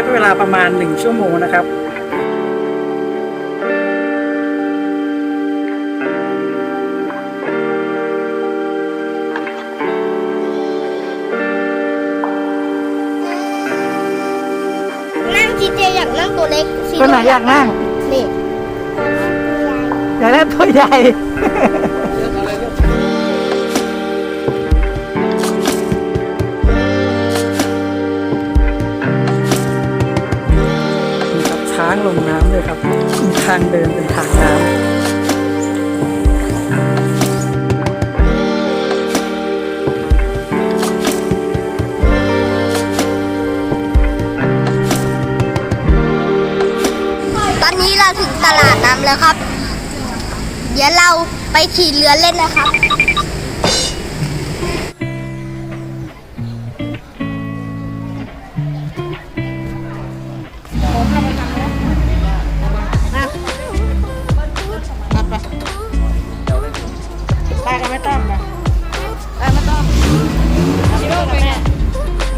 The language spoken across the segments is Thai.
ช้เวลาประมาณหนึ่งชั่วโมงนะครับนั่งจีเจอยากนั่งตัวเล็กซีตัวไหนอยากนั่ง นี่ อยากได้ตัวใหญ่างลงน้ำเลยครับ ทางเดินเป็นทางน้ำตอนนี้เราถึงตลาดน้ำแล้วครับ เดี๋ยวเราไปขี่เรือเล่นนะครับ กันไม่ต้องไปไปไม่ต้องชิโร่ไปแม่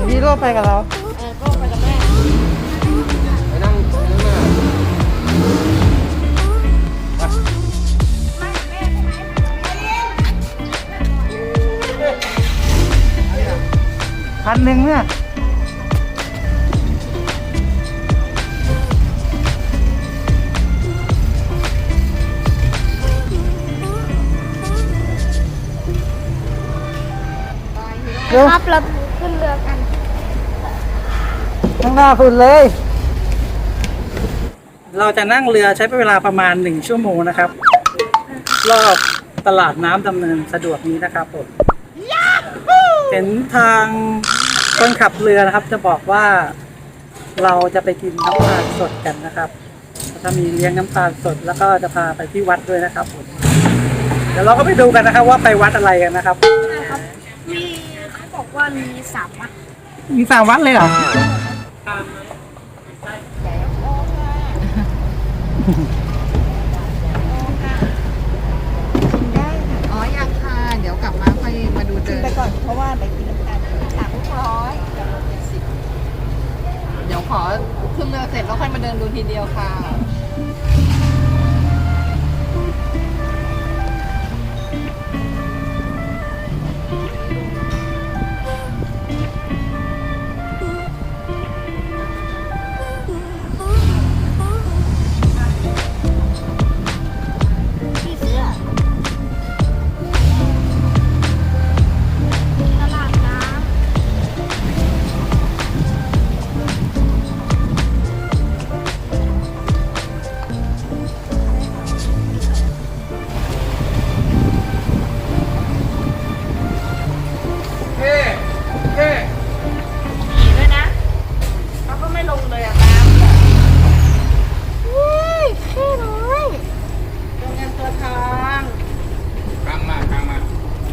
ฮีโร่ไปกับเราเออก็ไปกับแม่พันหนึ่งเนี่ย เร็วครับเราขึ้นเรือกัน ข้างหน้าฝุ่นเลย เราจะนั่งเรือใช้เวลาประมาณหนึ่งชั่วโมงนะครับ รอบตลาดน้ำดำเนินสะดวกนี้นะครับผมเห็นทางคนขับเรือนะครับ จะบอกว่าเราจะไปกินน้ำตาลสดกันนะครับจะมีเลี้ยงน้ำตาลสดแล้วก็จะพาไปที่วัดด้วยนะครับผมเดี๋ยวเราก็ไปดูกันนะครับว่าไปวัดอะไรกันนะครับมีเขาบอก ว่ามีสามวัดมีสามวัดเลยเหรออ๋อยังค่ะ เดี๋ยวกลับมาค่อยมาดูเดินไปก่อนเพราะว่าไปกินน้ำตาลสามร้อยเดี๋ยวขอขึ้นเรือเสร็จแล้วค่อยมาเดินดูทีเดียวค่ะ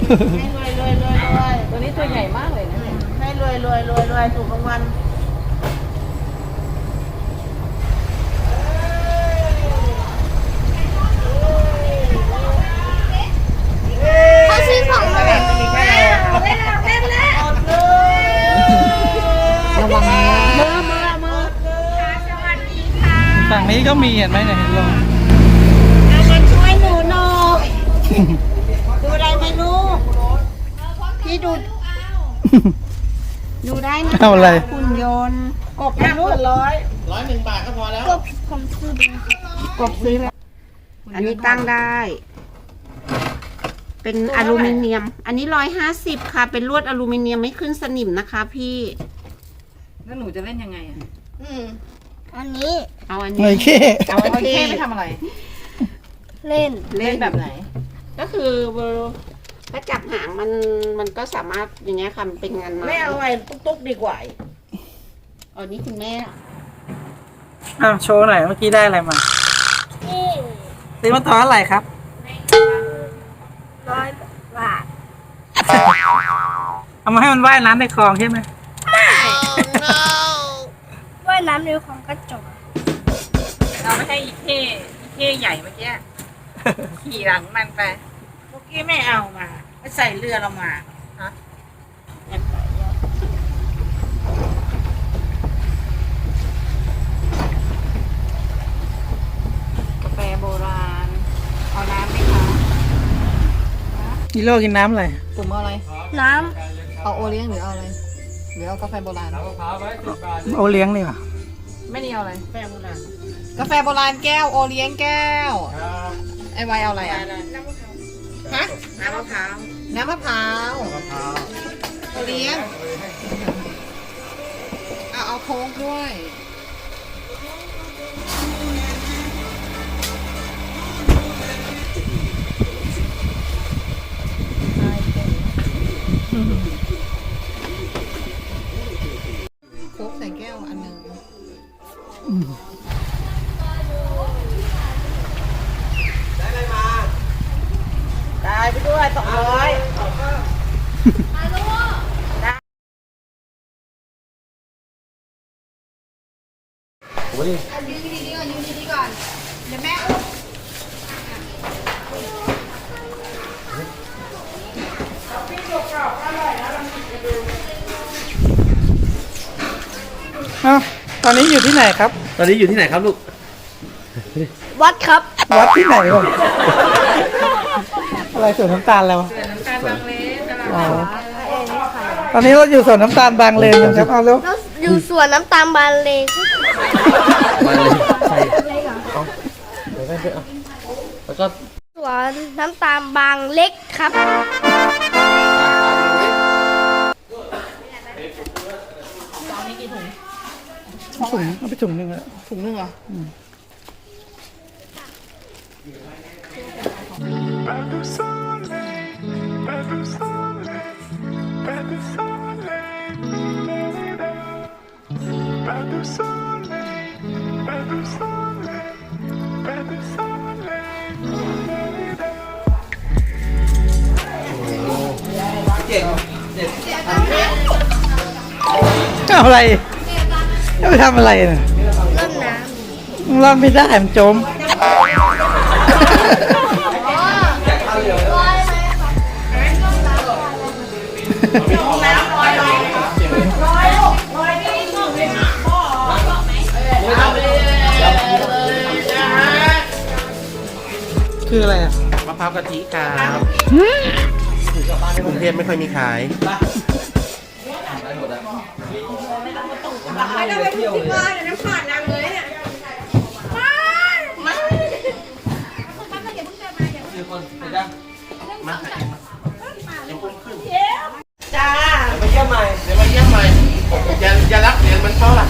ให้รวยรวยรวยรวยตัวนี้ตัวใหญ่มากเลยนะเนี่ยให้รวยรวยรวยรวยถูกรางวัลเขาซื้อของมาแบบแม่เล่นแล้วเล่นแล้วอดเลยระวังนะมือมือมือสวัสดีค่ะฝั่งนี้ก็มีเห็นไหมเนี่ยเห็นลง เอามาช่วยหนูหน่อยดูอะไรไหมลูก พี่ดู ดูได้นะเอาอะไร หุ่นยนต์กบนะลูกร้อยร้อยหนึ่งบาทก็พอแล้วก็ผมซื้อดูกบซื้อแล้วอันนี้ตั้งได้ เป็นอลูมิเนียม อันนี้ร้อยห้าสิบค่ะ เป็นลวดอลูมิเนียมไม่ขึ้นสนิมนะคะ พี่ แล้วหนูจะเล่นยังไงอะอืมอันนี้เอาอันหน่นี้อยแค่เอาไอ้เข้ไปทำอะไร เล่น เล่นแบบไหน ก็คือ ถ้าจับหางมันมันก็สามารถอย่างเงี้ยค่ะมันเป็นงานไม้ไม่เอาไว้ตุ๊กๆดีกว่าอันนี้คุณแม่อ้าวโชว์หน่อยเมื่อกี้ได้อะไรมานี่ซื้อมาต่อเท่าไหร่ครับ ร้อยบาทเอามาให้มันว่ายน้ำในคลองใช่ไหมว่ายน้ำในของกระจกเราไม่ให้อีเข้อีเข้ใหญ่เมื่อกี้ ขี่หลังมันไป เมื่อกี้ไม่เอามา ไปใส่เรือเรามาฮะกาแฟโบราณ เอาน้ำไหมคะฮีโร่กินน้ำอะไรกลุ่มเอาอะไร น้ำเอาโอเลี้ยงหรือเอาอะไร หรือเอากาแฟโบราณโอาเลี้ยงเลยว่ะไม่นี่เอาอะไรกาแฟโบราณกาแฟโบราณแก้วโอเลี้ยงแก้ว ไอไวเอาอะไรอะ น้ ฮะน้ำมะพร้าวน้ำมะพร้าวโอเลี้ยงเอาเอาโค้กด้วยโค้กใส่แก้วอันหนึ่ง ได้ไปด้วยสองร้อยำยืนดีๆก่อนยืนดีๆก่อน เดี๋ยวแม่อุ้มเอ้าตอนนี้อยู่ที่ไหนครับ ตอนนี้อยู่ที่ไหนครับลูก วัดครับ วัดที่ไหนวะ อะไรสวนน้ำตาลแล้วะอ๋อ ตอนนี้เราอยู่สวนน้ำตาลบางเลนกันครับเอาเร็วแล้วอยู่สวนน้ำตาลบานเลงมาเลยใช่เอาเดี๋ยวได้ไปเอาแล้วก็สวนน้ำตาลบางเล็กครับถุงเอาไปถุงหนึ่งอะถุงนึงเหรอ Pas de soleil, pas de soleil, pas de soleil, pas de soleil. เอาอะไรจะไปทำอะไรน่ะต้นน้รอดไม่ได้มันจมคืาวกะทิครับกรุงเทพไม่ค่อยมีขายจ้า เดี๋ยวมาเยี่ยมใหม่เดี๋ยวมาเยี่ยมใหม่อย่าอย่ารักเหรียญมันเพราะล่ะ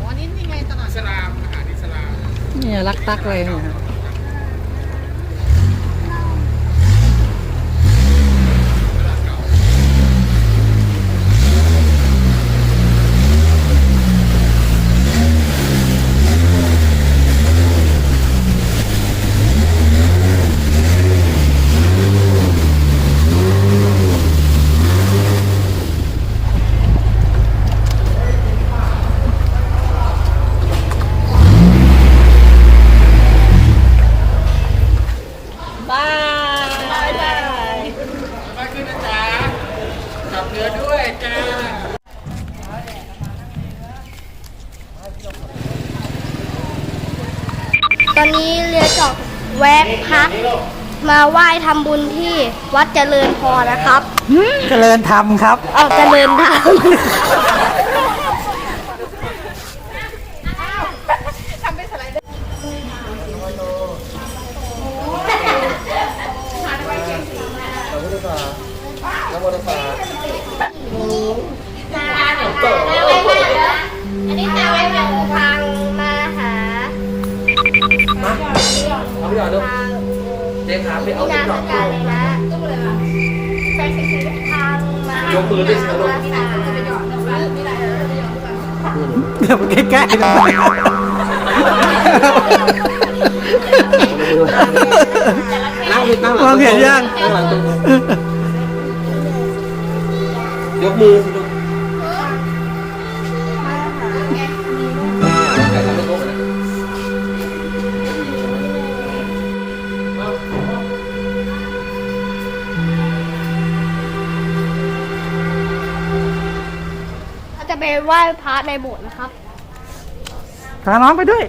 อ๋อ นี่นี่ไงตลาด เนี่ยรักตักเลยเนี่ยครับ ตอนนี้เรือจอกแวะพัก มาไหว้ทำบุญที่วัดเจริญพรนะครับ เจริญธรรมครับ เอาเจริญธรรมอัน เจ๊ครับไปเอาที่ไปนาก่อนสการเลยนะใส่สีทางมายกมือด้วยสิครับลูกมาหาเดี๋ยวมันใกล้ๆนะนั่งผิดนั่งหลัมองเห็นยัง นั่งหลังตรงยกมือสิลูก ไปไหว้พระในโบสถ์นะครับพาน้องไปด้วย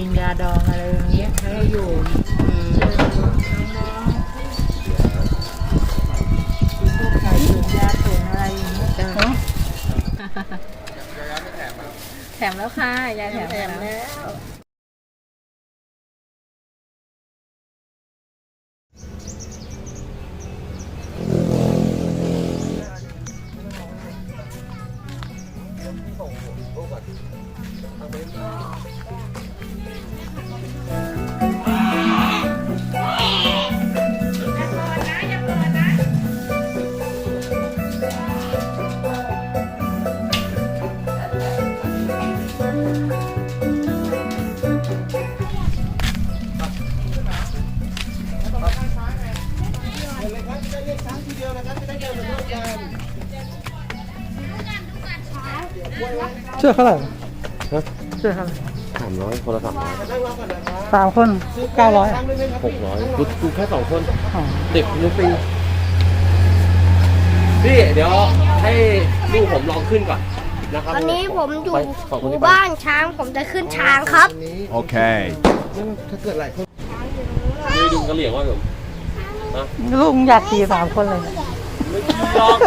กินยาดองอะไรอย่างเงี้ยให้อยู่น้องๆกินพวกไข่ตุนยาตุนอะไรอย่างเงี้ยจ้ะแถมแล้วค่ะยาแถมแล้ว เชื่อเท่าไหร่เชื่อเท่าไหร่สามร้อยคนละสามร้อยสามคนเก้าร้อยหกร้อยกูกูแค่สองคนอ๋อเด็กลูกปีพี่เดี๋ยวให้ลูกผมลองขึ้นก่อนนะครับตอนนี้ผมอยู่ไปสองหคนมู่นี้ไป บ้านช้างผมจะขึ้นช้างครับ Okay. ถ้าเกิดอะไรขึ้นดูดูกระเหลี่ยงว่าผมลูกอยากขี่สามคนเลยเนี่ยไม่ขี่หรอก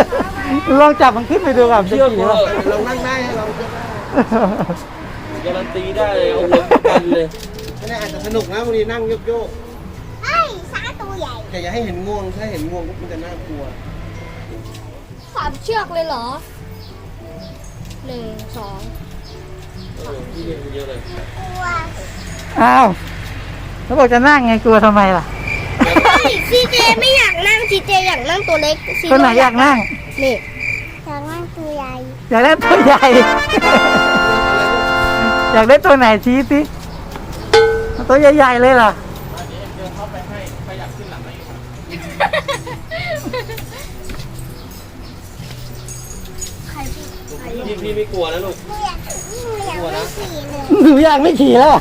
ลองจับมันขึ้นไปดูก่อนจะเชื่อขี่กูหรอเรานั่งได้เรา การันตีได้เลยเอาเงินประกันเลยไม่ได้อาจจะสนุกนะวันนี้นั่งโยกโยกไอ้ช้างตัวใหญ่ๆแต่อย่าให้เห็นงวงถ้าเห็นงวงปุ๊บมันจะน่ากลัวสามเชือกเลยเหรอหนึ่งสองเออพี่เรียนเยอะเลยอ้าวแล้วบอกจะนั่งไงกลัวทำไมล่ะซีเจไม่อยากนั่งซีเจอยากนั่งตัวเล็กซีคนไหนอยากนั่ง นี่อยากนั่ง ตัวใหญ่อยากได้ตัวใหญ่ อยากได้ตัวไหนชี้สิเอาตัวใหญ่ๆเลยเหรอพี่พี่ไม่กลัวนะลูกกลัวนะหนูอยากไม่ขี่แล้ว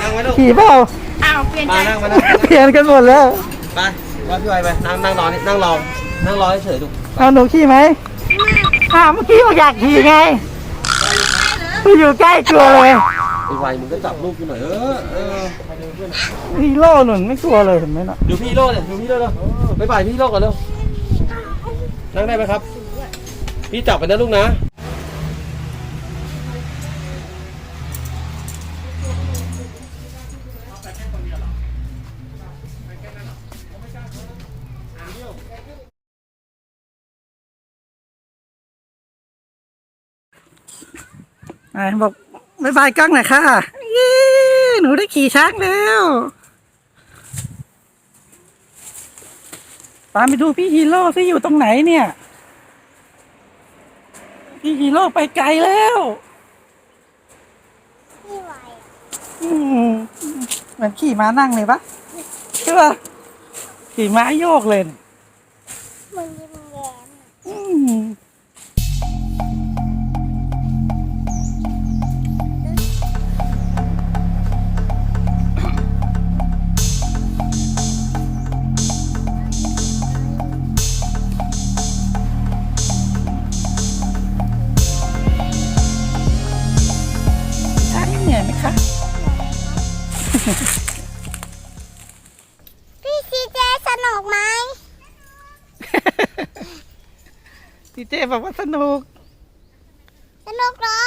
นั่งไว้ลูกขี่เปล่ามานั่งมานั่งเปลี่ยนกันหมดแล้ว ไปว่าพี่ไวไปนั่งนั่งรอนี่นั่งรอ นั่งรอเฉยๆลูกเอาหนูขี่ไหมอ้าวเมื่อกี้บอกอยากขี่ไงไปอยู่ใกล้กลัวเลยไอ้ไวมึงก็จับลูกกูหน่อยเออเออฮีโร่หนุนไม่กลัวเลยเห็นไหมน่ะดูพี่โลดเลยดูพี่โลดเลยไปบ่ายพี่โลดก่อนเร็วนั่งได้ไหมครับ พี่จับไปนะลูกนะ อ่าบอกบายบายกล้องหน่อยค่ะเย้หนูได้ขี่ช้างแล้วตามไปดูพี่ฮีโร่ที่อยู่ตรงไหนเนี่ย พี่ฮีโร่ไปไกลแล้วพี่ไหวอืมเหมือนขี่ม้านั่งเลยปะใช่ปะขี่ม้าโยกเลยน่ะมันยิ้มแย้ม อืม พี่ซีเจสนุกไหมดีเจบอกว่าสนุก สนุกเหรอ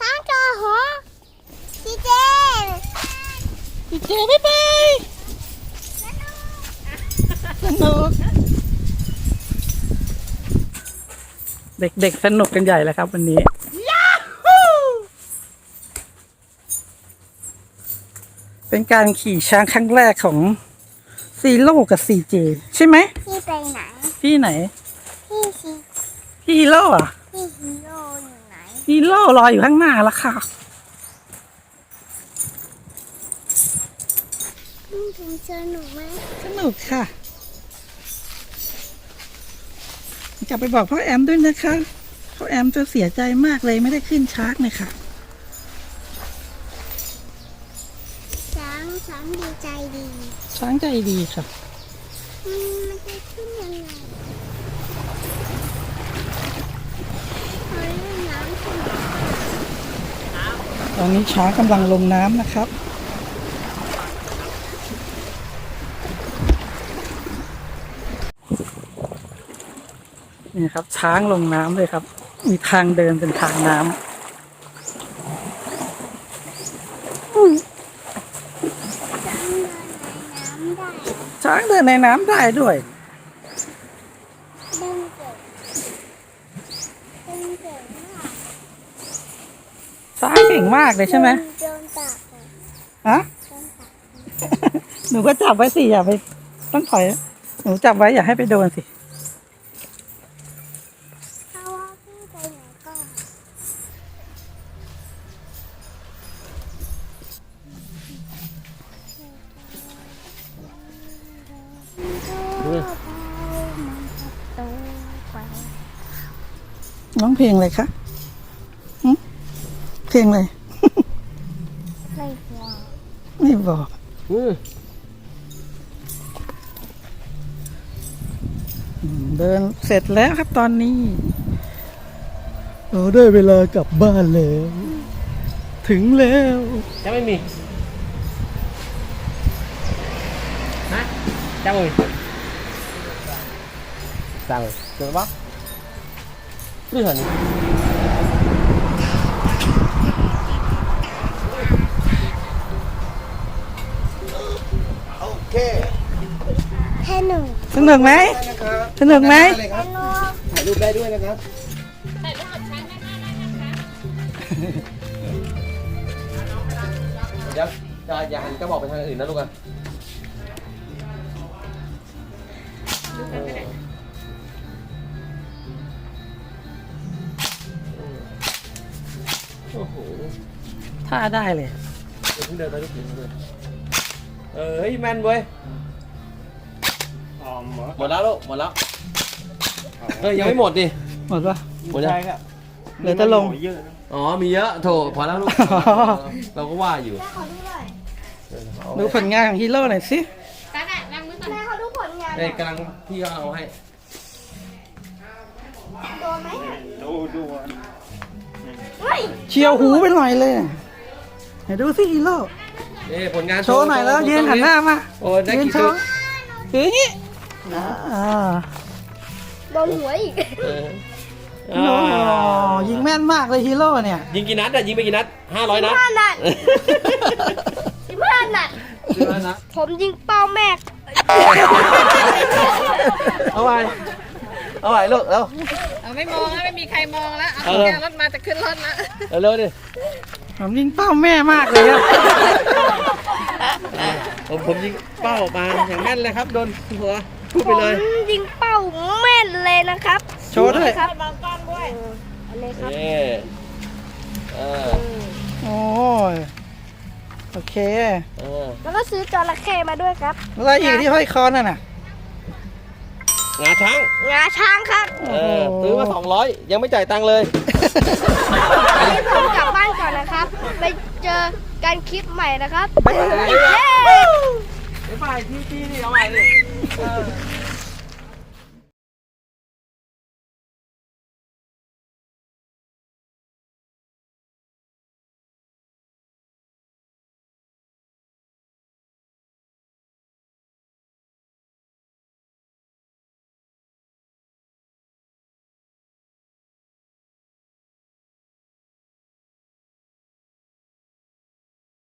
สร้างจอเหรอซีเจดีเจบ๊ายบายสนุก เด็กๆสนุกกันใหญ่แล้วครับวันนี้ เป็นการขี่ช้างครั้งแรกของซีโร่กับซีเจใช่ไหมพี่ไปไหน พี่ไหน พี่ซีพี่ฮีโร่อะพี่ฮีโร่อยู่ไหน ฮีโร่รออยู่ข้างหน้าแล้วค่ะพี่ถึงสนุกไหมสนุกค่ะกลับไปบอกพ่อแอมด้วยนะคะพ่อแอมจะเสียใจมากเลยไม่ได้ขึ้นชาร์กเลยค่ะ ช้างช้าง ดีใจดีช้างใจดีค่ะอืมมันจะขึ้นยังไงเขาเล่นน้ำใช่ไหมตอนนี้ช้างกำลังลงน้ำนะครับนี่ครับช้างลงน้ำเลยครับ มีทางเดินเป็นทางน้ำ ช้างเดินในน้ำได้ช้างเดินในน้ำได้ด้วยเดินเก่งเดินเก่งมากช้างเก่งมากเลยใช่ไหมโดนตักเลยฮะโดนตักหนูก็จับไว้สิอย่าไป ต้องถอย หนูจับไว้อย่าให้ไปโดนสิ เพลงอะไรคะหึเพลงอะไรไม่กลัวไม่บอกอืมอืมเดินเสร็จแล้วครับตอนนี้เราได้เวลากลับบ้านแล้ว ถึงแล้วจะไม่มีนะจังเลยจังเลยเจอปะ นี่เหรอนี่ให้หนูสนุกไหมสนุกไหมให้หนูถ่ายรูปได้ด้วยนะครับเดี๋ยวอย่าอย่าหันกระบอกไปทางอื่นนะลูกอะ โอ้โหท่าได้เลยเดี๋ยวเพิ่งเดินไปลูกเดี๋ยวเพิ่งเดินเออเฮ้ยแมนเว้ยหมดแล้วลูกหมดแล้วเฮ้ยยังไม่หมดดิ หมดปะ หมดยังเหลือจะลงอ๋อมีเยอะโถพอแล้วลูกอ๋อเราก็ว่าอยู่ดูผลงานของฮีโร่หน่อยสิแม่เขาดูผลงานเอ้ยกำลังพี่ก็เอาให้ โดนไหมดูดูเฮ้ย เชียวหูไปหน่อยเลยไหนดูสิฮีโร่เอ้ยผลงานโชว์หน่อยแล้วยืนหันหน้ามาโอ้ยได้ยืนกี่โชชุดว์คืออย่างนี้อ่าโดนหัวอีกเออโอ้โหยิงแม่นมากเลยฮีโร่เนี่ย ยิงกี่นัดอะยิงไปกี่นัดห้าร้อยนัดห้านัดสิบห้านัดสิบห้านัดผมยิงเป้าแม็กเอาไป เอาใหม่ลูกเร็ว เอาไม่มองแล้วไม่มีใครมองแล้วเอาเอาแกเลยรถมาจะขึ้นรถแล้วเร็วๆดิผมยิงเป้าแม่มากเลยครับผมผมยิงเป้าออกมาอย่างแม่นเลยครับโดนหัวพูดไปเลยยิงเป้าแม่นเลยนะครับโชว์ด้วยครับมองกล้องด้วยอันนี้ครับ นี่เออโอ้ยโอเค เออแล้วก็ซื้อจระเข้มาด้วยครับ แล้วอีกที่ห้อยคอนั่นน่ะ งาช้าง งาช้างครับเออซื้อมา200 ยังไม่จ่ายตังค์เลย วันนี้ผมกลับบ้านก่อนนะครับ ไปเจอกันคลิปใหม่นะครับบ๊ายบายเย้บ๊ายบายที่ที่นี่เอาใหม่ดิ